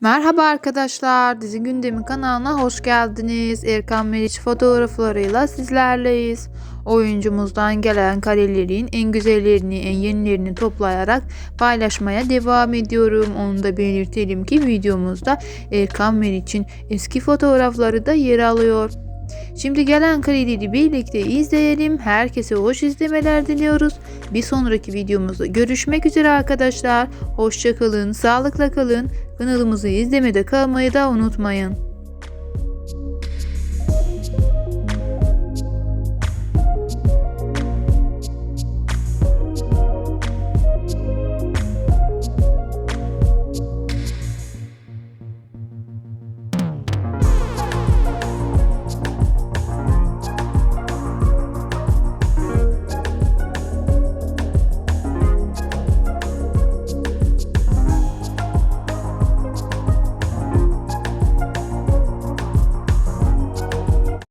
Merhaba arkadaşlar, Dizi Gündemi kanalına hoş geldiniz. Erkan Meriç fotoğraflarıyla sizlerleyiz. Oyuncumuzdan gelen karelerin en güzellerini, en yenilerini toplayarak paylaşmaya devam ediyorum. Onu da belirtelim ki videomuzda Erkan Meriç'in eski fotoğrafları da yer alıyor. Şimdi gelen kareleri birlikte izleyelim. Herkese hoş izlemeler diliyoruz. Bir sonraki videomuzda görüşmek üzere arkadaşlar. Hoşçakalın, sağlıkla kalın. Kanalımızı izlemede kalmayı da unutmayın.